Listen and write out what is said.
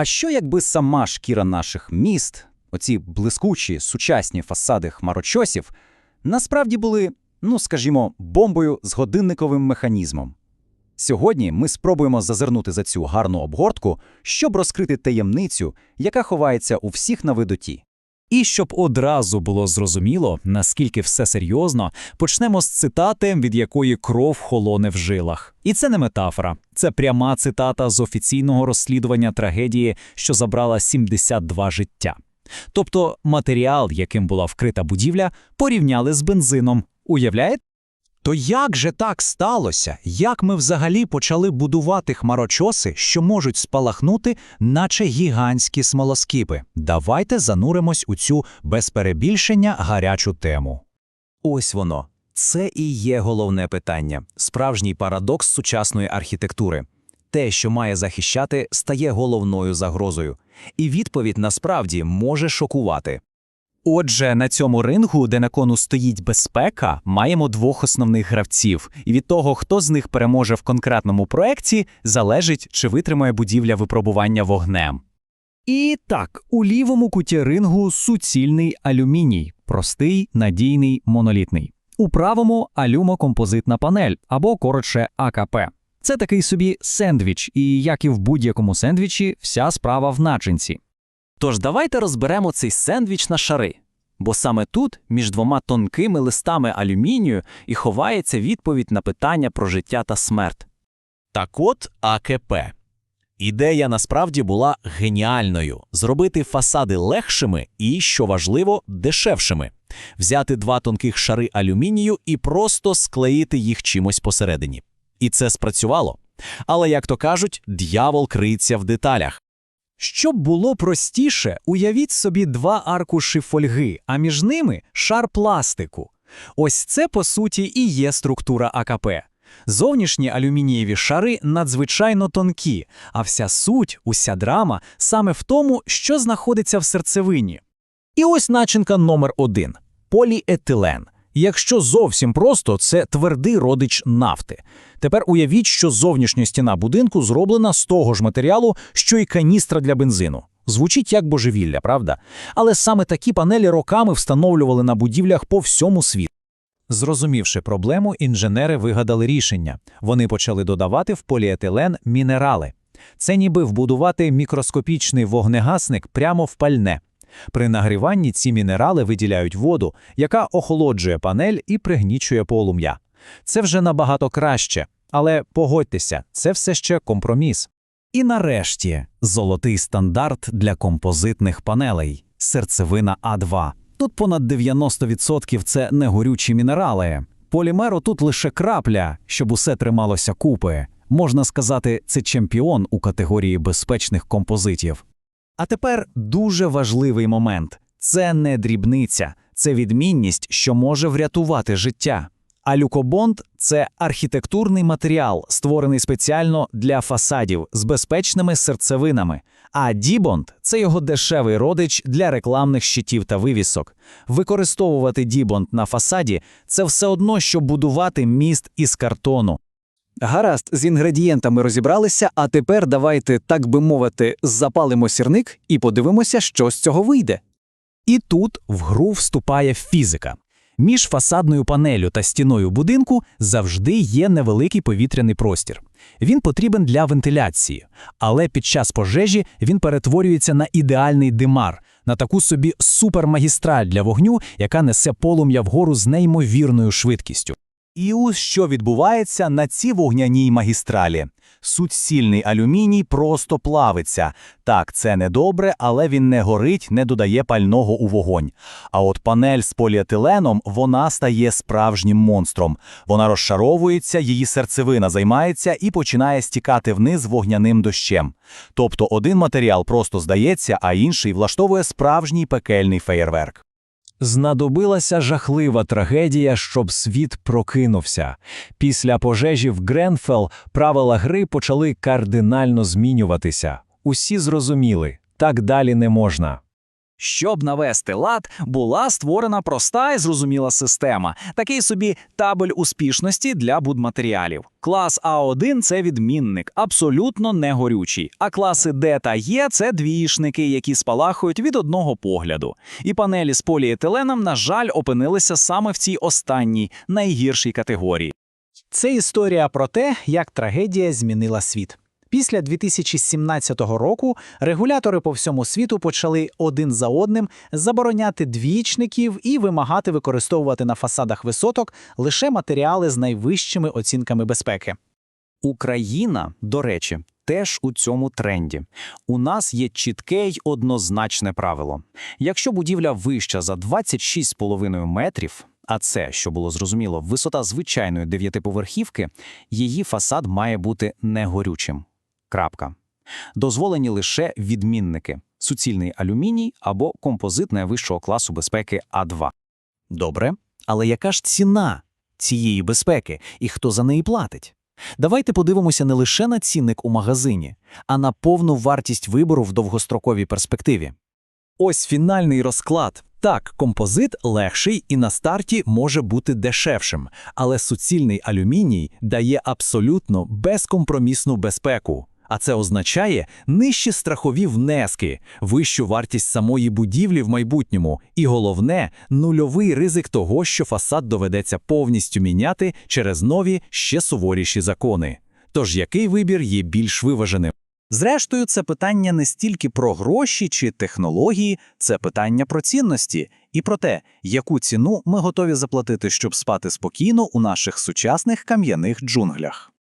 А що якби сама шкіра наших міст, оці блискучі сучасні фасади хмарочосів, насправді були, ну скажімо, бомбою з годинниковим механізмом? Сьогодні ми спробуємо зазирнути за цю гарну обгортку, щоб розкрити таємницю, яка ховається у всіх на видоті. І щоб одразу було зрозуміло, наскільки все серйозно, почнемо з цитати, від якої кров холоне в жилах. І це не метафора, це пряма цитата з офіційного розслідування трагедії, що забрала 72 життя. Тобто матеріал, яким була вкрита будівля, порівняли з бензином. Уявляєте? То як же так сталося? Як ми взагалі почали будувати хмарочоси, що можуть спалахнути, наче гігантські смолоскипи? Давайте зануримось у цю без перебільшення гарячу тему. Ось воно. Це і є головне питання, справжній парадокс сучасної архітектури. Те, що має захищати, стає головною загрозою. І відповідь насправді може шокувати. Отже, на цьому рингу, де на кону стоїть безпека, маємо двох основних гравців, і від того, хто з них переможе в конкретному проекті, залежить, чи витримає будівля випробування вогнем. І так, у лівому куті рингу суцільний алюміній, простий, надійний, монолітний. У правому алюмокомпозитна панель або коротше АКП. Це такий собі сендвіч, і як і в будь-якому сендвічі, вся справа в начинці. Тож давайте розберемо цей сендвіч на шари. Бо саме тут, між двома тонкими листами алюмінію, і ховається відповідь на питання про життя та смерть. Так от АКП. Ідея насправді була геніальною зробити фасади легшими і, що важливо, дешевшими, взяти два тонких шари алюмінію і просто склеїти їх чимось посередині. І це спрацювало. Але, як то кажуть, дьявол криється в деталях. Щоб було простіше, уявіть собі два аркуші фольги, а між ними шар пластику. Ось це, по суті, і є структура АКП. Зовнішні алюмінієві шари надзвичайно тонкі, а вся суть, уся драма саме в тому, що знаходиться в серцевині. І ось начинка номер один поліетилен. Якщо зовсім просто, це твердий родич нафти. Тепер уявіть, що зовнішня стіна будинку зроблена з того ж матеріалу, що й каністра для бензину. Звучить як божевілля, правда? Але саме такі панелі роками встановлювали на будівлях по всьому світу. Зрозумівши проблему, інженери вигадали рішення. Вони почали додавати в поліетилен мінерали. Це ніби вбудувати мікроскопічний вогнегасник прямо в пальне. При нагріванні ці мінерали виділяють воду, яка охолоджує панель і пригнічує полум'я. Це вже набагато краще, але погодьтеся, це все ще компроміс. І нарешті золотий стандарт для композитних панелей серцевина А2. Тут понад 90% це негорючі мінерали. Полімеру тут лише крапля, щоб усе трималося купи. Можна сказати, це чемпіон у категорії безпечних композитів. А тепер дуже важливий момент це не дрібниця, це відмінність, що може врятувати життя. А люкобонд це архітектурний матеріал, створений спеціально для фасадів з безпечними серцевинами. А дібонд це його дешевий родич для рекламних щитів та вивісок. Використовувати дібонд на фасаді це все одно, що будувати міст із картону. Гаразд, з інгредієнтами розібралися, а тепер давайте, так би мовити, запалимо сірник і подивимося, що з цього вийде. І тут в гру вступає фізика. Між фасадною панелю та стіною будинку завжди є невеликий повітряний простір. Він потрібен для вентиляції, але під час пожежі він перетворюється на ідеальний димар, на таку собі супермагістраль для вогню, яка несе полум'я вгору з неймовірною швидкістю. І ось що відбувається на цій вогняній магістралі. Суцільний алюміній просто плавиться. Так, це недобре, але він не горить, не додає пального у вогонь. А от панель з поліетиленом вона стає справжнім монстром. Вона розшаровується, її серцевина займається і починає стікати вниз вогняним дощем. Тобто один матеріал просто здається, а інший влаштовує справжній пекельний феєрверк. Знадобилася жахлива трагедія, щоб світ прокинувся. Після пожежі в Гренфелл правила гри почали кардинально змінюватися. Усі зрозуміли, так далі не можна. Щоб навести лад, була створена проста і зрозуміла система, такий собі табель успішності для будматеріалів. Клас А1 – це відмінник, абсолютно не горючий, а класи Д та Е – це двіїшники, які спалахують від одного погляду. І панелі з поліетиленом, на жаль, опинилися саме в цій останній, найгіршій категорії. Це історія про те, як трагедія змінила світ. Після 2017 року регулятори по всьому світу почали один за одним забороняти двічників і вимагати використовувати на фасадах висоток лише матеріали з найвищими оцінками безпеки. Україна, до речі, теж у цьому тренді. У нас є чітке й однозначне правило. Якщо будівля вища за 26,5 метрів, а це, що було зрозуміло, висота звичайної дев'ятиповерхівки, її фасад має бути негорючим. Крапка. Дозволені лише відмінники – суцільний алюміній або композит найвищого класу безпеки А2. Добре, але яка ж ціна цієї безпеки і хто за неї платить? Давайте подивимося не лише на цінник у магазині, а на повну вартість вибору в довгостроковій перспективі. Ось фінальний розклад. Так, композит легший і на старті може бути дешевшим, але суцільний алюміній дає абсолютно безкомпромісну безпеку. А це означає нижчі страхові внески, вищу вартість самої будівлі в майбутньому і головне нульовий ризик того, що фасад доведеться повністю міняти через нові ще суворіші закони. Тож який вибір є більш виваженим? Зрештою, це питання не стільки про гроші чи технології, це питання про цінності і про те, яку ціну ми готові заплатити, щоб спати спокійно у наших сучасних кам'яних джунглях.